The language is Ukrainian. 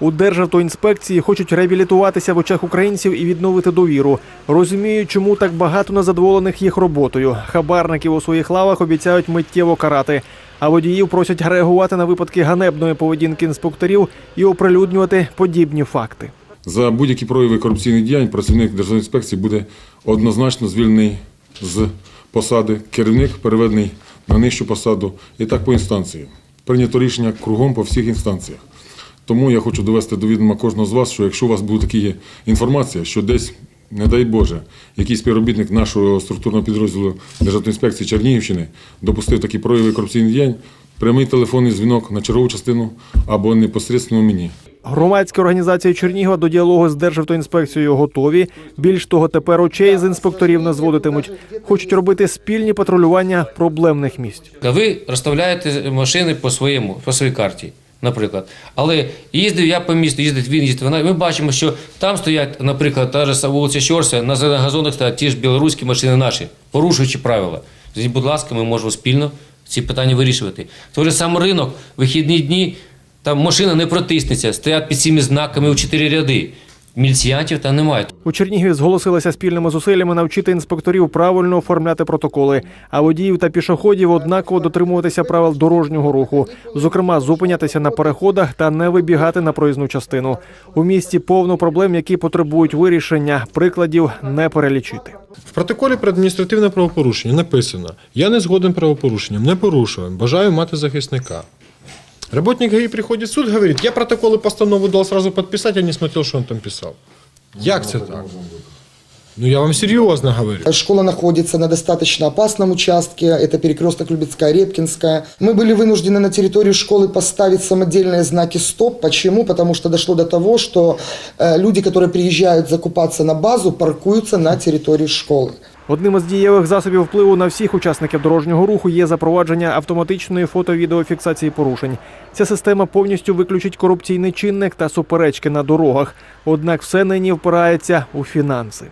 У Державтоінспекції хочуть реабілітуватися в очах українців і відновити довіру. Розуміють, чому так багато незадоволених їх роботою. Хабарників у своїх лавах обіцяють миттєво карати. А водіїв просять реагувати на випадки ганебної поведінки інспекторів і оприлюднювати подібні факти. За будь-які прояви корупційних діянь працівник Державної інспекції буде однозначно звільнений з посади, керівник переведений на нижчу посаду і так по інстанції. Прийнято рішення кругом по всіх інстанціях. Тому я хочу довести до відома кожного з вас, що якщо у вас буде така інформація, що десь, не дай Боже, якийсь співробітник нашого структурного підрозділу Державної інспекції Чернігівщини допустив такі прояви корупційних діянь, прямий телефонний дзвінок на чергову частину або непосередньо мені. Громадські організації Чернігова до діалогу з Державтоінспекцією готові. Більш того, тепер очей з інспекторів не зводитимуть. Хочуть робити спільні патрулювання проблемних місць. Ви розставляєте машини по своєму, по своїй карті, наприклад. Але їздив я по місту, їздить він, їздить вона. Ми бачимо, що там стоять, наприклад, та ж вулиця Щорса, на газонах стоять ті ж білоруські машини наші, порушуючи правила. Зі, будь ласка, ми можемо спільно ці питання вирішувати. Той же сам ринок, вихідні дні, там машина не протиснеться, стоять під цими знаками у чотири ряди. Міліціянтів там немає. У Чернігові зголосилися спільними зусиллями навчити інспекторів правильно оформляти протоколи, а водіїв та пішоходів однаково дотримуватися правил дорожнього руху, зокрема, зупинятися на переходах та не вибігати на проїзну частину. У місті повно проблем, які потребують вирішення. Прикладів не перелічити. В протоколі про адміністративне правопорушення написано: Я не згоден правопорушенням, не порушую, бажаю мати захисника. Работник ГАИ приходит в суд, говорит, я протокол и постанову дал сразу подписать, я не смотрел, что он там писал. Як це так? Ну я вам серйозно говорю. Школа находится на достаточно опасном участке, это перекресток Любецкая-Репкинская. Мы были вынуждены на территории школы поставить самодельные знаки «Стоп». Почему? Потому что дошло до того, что э, люди, которые приезжают закупаться на базу, паркуются на территории школы. Одним із дієвих засобів впливу на всіх учасників дорожнього руху є запровадження автоматичної фото-відеофіксації порушень. Ця система повністю виключить корупційний чинник та суперечки на дорогах. Однак все нині впирається у фінанси.